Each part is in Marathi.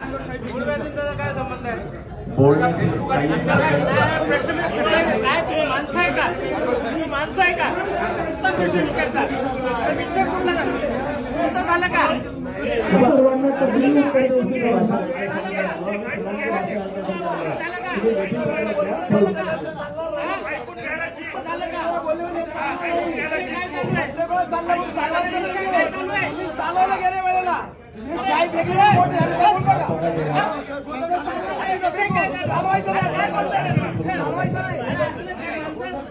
काय संबंध आहे प्रश्न काय तुम्ही माणसं आहे का तुम्ही माणसं आहे का नुसता प्रश्न करता विषय कुठला झाला? तुमचं झालं का सर्वांना तब्दील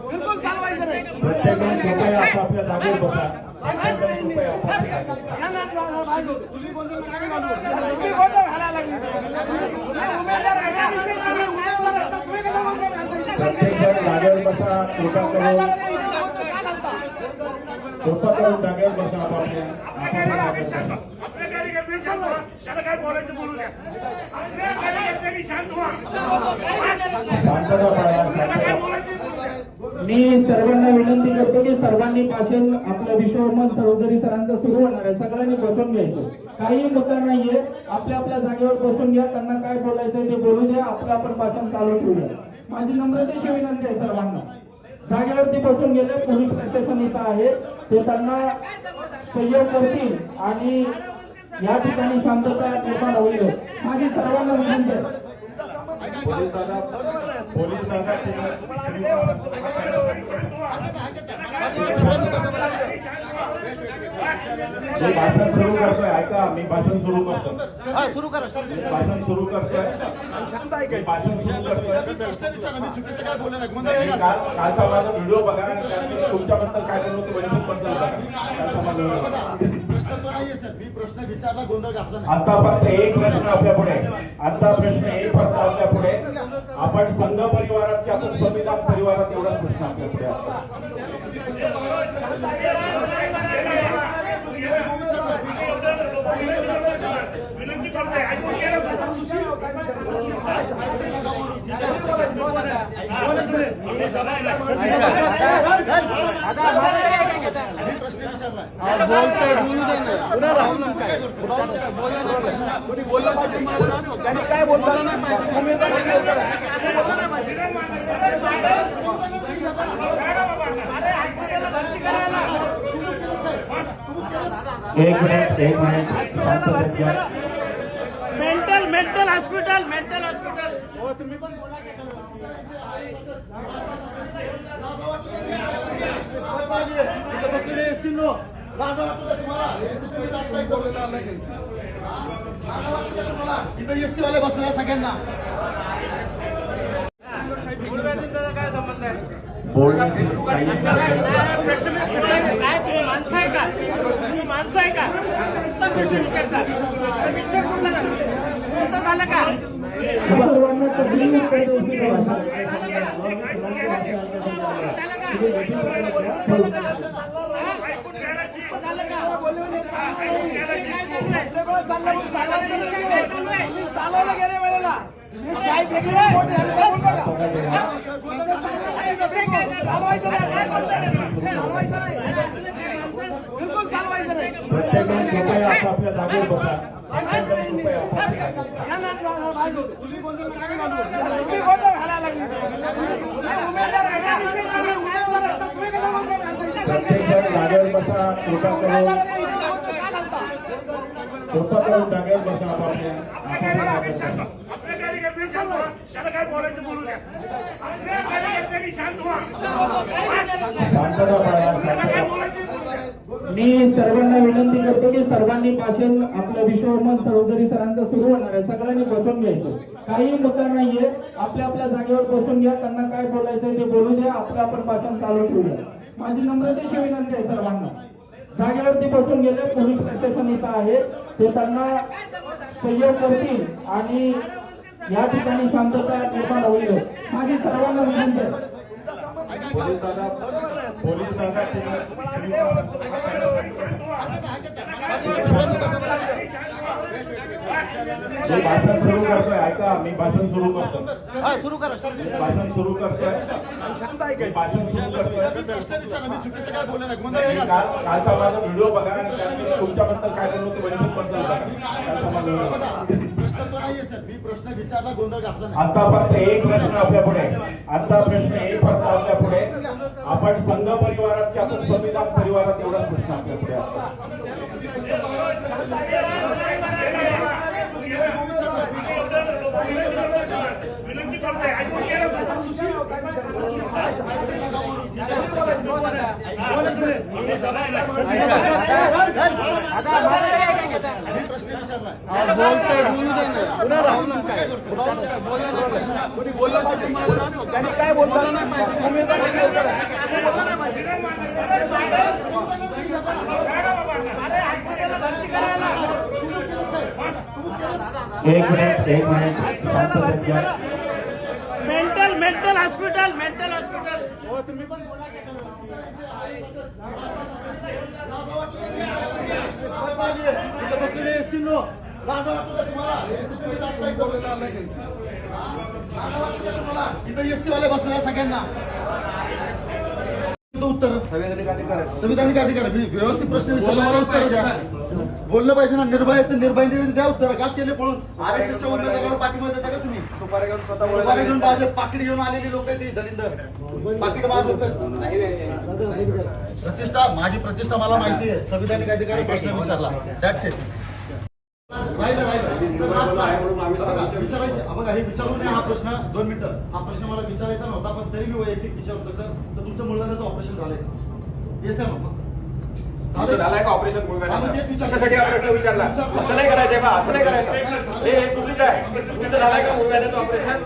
बिलकुल चालवायचं नाही प्रत्येकजण जागेवर बसा कृपा करून कृपा करून जागेवर बसा आपापल्या त्याला काय बोलायचं बोलू द्या शांत व्हा काय बोलायचं बोलू द्या मी सर्वांना विनंती करतो की सर्वांनी भाषण आपलं विश्वमन सरोदरी सरांचं सुरू होणार आहे. सगळ्यांनी बसून घ्यायचं. काही मुद्दा नाहीये. आपल्या आपल्या जागेवर बसून घ्या. त्यांना काय बोलायचं ते बोलू द्या. आपलं आपण भाषण चालू ठेवूया. माझी नम्रतेची विनंती आहे सर्वांना. जागेवरती बसून गेले. पोलीस प्रशासन इथं आहे. ते त्यांना सहयोग करतील आणि या ठिकाणी शांतता निर्माण होईल. माझी सर्वांना विनंती आहे. पोलीस दादा पोलीस दादा मी भाषण सुरू करतोय. ऐका मी भाषण सुरू करतो सुरू करा भाषण सुरू करतोय. शांत ऐकायचं भाषण सुरू करतोय प्रश्न विचारा काय बोलले कालचा माझा व्हिडिओ बघा तुमच्याबद्दल काय करतो होतो वंचित बद्दल बघा कालचा माझा व्हिडिओ बघा. प्रश्न तो नाहीये सर. मी प्रश्न विचारला गोंधळ घातला नाही. आता फक्त एक प्रश्न आपल्या पुढे. आता प्रश्न एक प्रश्न आपल्या पुढे. आपण संघ परिवारात की आपण संविधान परिवारात एवढाच प्रश्न आपल्या पुढे विनंती प्रश्न विचारला एक मिनिट एक minute. Mental mental hospital mental hospital. इथं बसलेले असतील नो लाज वाटतं तुम्हाला इथं. लाज वाटतं तुम्हाला इथं एसटी वाले बसलेले सगळ्यांना काय संबंध आहे माणसं आहे का तुम्ही माणसं आहे का प्रश्न करता विषय झालं का झालं का? झालं का? हा? झालं का? काय चालू आहे? चालवलं गेल्या वेळेला चालवायचं नाही चालवायचं नाही बिलकुल चालवायचं नाही. प्रत्येकजण कृपया आपापल्या जागेवर बसा. कृपया आपापल्या जागेवर बसा. कृपा करून? कृपा करून जागेवर बसा आपापल्या. आपापल्या जागेवर बसा. त्याला काय बोलायचं बोलू द्या. शांत व्हा शांतता पाळा, त्याला काय शांतता. बोलायचं बोलू द्या मी सर्वांना विनंती करतो की सर्वांनी भाषण आपलं विश्वमन चौधरी सरांचं सुरू होणार आहे. सगळ्यांनी बसून घ्यायचं. काही मुद्दा नाहीये. आपल्या आपल्या जागेवर बसून घ्या. त्यांना काय बोलायचं ते बोलू द्या. आपलं आपण भाषण चालू ठेवूया माझी नम्रतेची विनंती आहे सर्वांना. जागेवरती बसून गेले. पोलीस प्रशासन इथं आहे. ते त्यांना सहयोग करतील आणि या ठिकाणी शांतता निर्माण होईल. माझी सर्वांना विनंती आहे. पोलीस दादा पोलीस दादा भाषण सुरू करतोय ऐका मी भाषण सुरू करतो सुरू करा भाषण सुरू करतोय. भाषण सुरू करतोय. चुकीचं काय बोलले कालचा माझा व्हिडिओ बघा आणि तुमच्याबद्दल काय करू होतो बद्दल कालचा माझा बघा. प्रश्न तो विचारला गोंधळ घातला नाही. आता फक्त एक प्रश्न आपल्या पुढे. आता प्रश्न एक फक्त आपल्या पुढे. आपण संघ परिवारात की आपण संविधान परिवारात एवढाच प्रश्न आपल्या पुढे असतो. विनंती करतोय ऐकून घ्या ना. मी प्रश्न एक मिनिट एक minute. Mental mental hospital mental hospital. इथं बसलेले असतील नो लाजा वाटतो का तुम्हाला. यांचं तुम्ही चाटता इथं. लाजा वाटतो का तुम्हाला. इथं एसटी वाले बसलेले सगळ्यांना. उत्तर. संविधानिक अधिकार. संविधानिक अधिकार मी व्यवस्थित प्रश्न विचारला मला उत्तर द्या. बोललं पाहिजे ना. निर्भय तर निर्भय द्या उत्तर. का केले पळून? आर एस एसच्या उमेदवाराला पाठिंबा देता का तुम्ही? सुपारी घेऊन स्वतः सुपारी घेऊन भाजप पाकिट घेऊन आलेली लोक आहेत दलिंदर पाकिट मार लोक प्रतिष्ठा माझी प्रतिष्ठा मला माहिती आहे. संविधानिक अधिकारी प्रश्न विचारला. दॅट्स इट राहिलं राहिलं. विचारायचं बघा हे विचारू नये हा प्रश्न. दोन मिनिटं. हा प्रश्न मला विचारायचा नव्हता पण तरी मी वैयक्तिक विचारतो सर. तर तुमचं मुलगाचं ऑपरेशन झालंय. येस आहे मग झालंय का? ऑपरेशन. कशासाठी प्रश्न विचारला? असं नाही करायचंय बा असं नाही करायचं. हे चुकीचं आहे. तुमचं झालंय का मुलगाचं ऑपरेशन